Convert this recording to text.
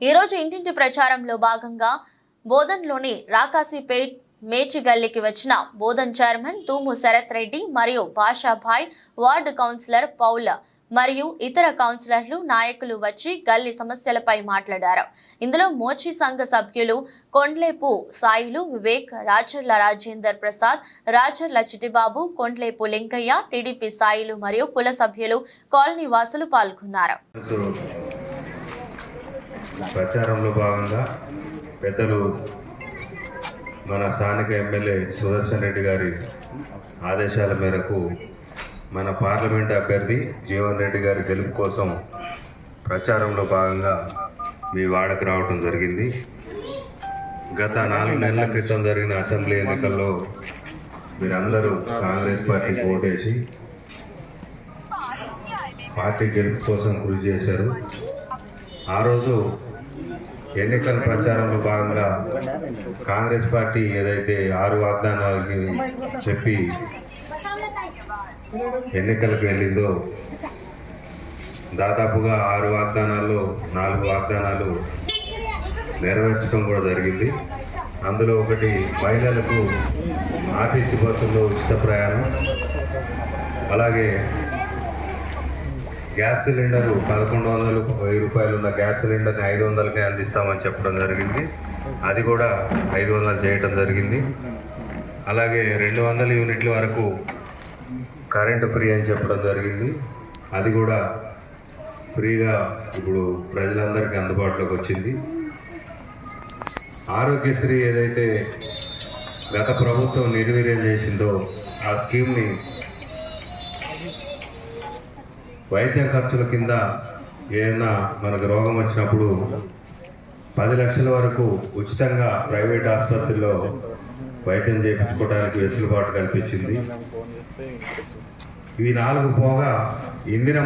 ఈరోజు ఇంటింటి ప్రచారంలో భాగంగా బోధన్లోని రాకాసిపేట్ మేచిగల్లికి వచ్చిన బోధన్ చైర్మన్ తూము శరత్ రెడ్డి మరియు పాషాభాయ్ వార్డు కౌన్సిలర్ పౌల మరియు ఇతర కౌన్సిలర్లు నాయకులు వచ్చి గల్లీ సమస్యలపై మాట్లాడారు. ఇందులో మోచి సంఘ సభ్యులు కొండ్లేపు సాయిలు వివేక్ రాచర్ల రాజేందర్ ప్రసాద్ రాచర్ల చిటిబాబు కొండ్లేపు లింకయ్య టీడీపీ సాయిలు మరియు కుల సభ్యులు కాలనీ వాసులు పాల్గొన్నారు. ప్రచారంలో భాగంగా పెద్దలు మన స్థానిక ఎమ్మెల్యే సుదర్శన్ రెడ్డి గారి ఆదేశాల మేరకు మన పార్లమెంట్ అభ్యర్థి జీవన్ రెడ్డి గారి గెలుపు కోసం ప్రచారంలో భాగంగా మీ వాడకు రావడం జరిగింది. గత నాలుగు నెలల క్రితం జరిగిన అసెంబ్లీ ఎన్నికల్లో మీరందరూ కాంగ్రెస్ పార్టీకి ఓటేసి పార్టీ గెలుపు కోసం కృషి చేశారు. ఆ రోజు ఎన్నికల ప్రచారంలో భాగంగా కాంగ్రెస్ పార్టీ ఏదైతే ఆరు వాగ్దానాలకి చెప్పి ఎన్నికలకు వెళ్ళిందో దాదాపుగా ఆరు వాగ్దానాల్లో నాలుగు వాగ్దానాలు నెరవేర్చడం కూడా జరిగింది. అందులో ఒకటి మహిళలకు ఆర్టీసీ బస్సుల్లో ఉచిత ప్రయాణం అలాగే గ్యాస్ సిలిండర్ పదకొండు వందలు వెయ్యి రూపాయలు ఉన్న గ్యాస్ సిలిండర్ని ఐదు వందలకే అందిస్తామని చెప్పడం జరిగింది. అది కూడా ఐదు వందలు చేయటం జరిగింది. అలాగే రెండు వందల యూనిట్ల వరకు కరెంటు ఫ్రీ అని చెప్పడం జరిగింది. అది కూడా ఫ్రీగా ఇప్పుడు ప్రజలందరికీ అందుబాటులోకి వచ్చింది. ఆరోగ్యశ్రీ ఏదైతే గత ప్రభుత్వం నిర్వీర్యం చేసిందో ఆ స్కీమ్ని వైద్యం ఖర్చుల కింద ఏదైనా మనకు రోగం వచ్చినప్పుడు పది లక్షల వరకు ఉచితంగా ప్రైవేట్ ఆసుపత్రిలో వైద్యం చేయించుకోవడానికి వెసులుబాటు కల్పించింది. ఇవి నాలుగు పోగా ఇందిర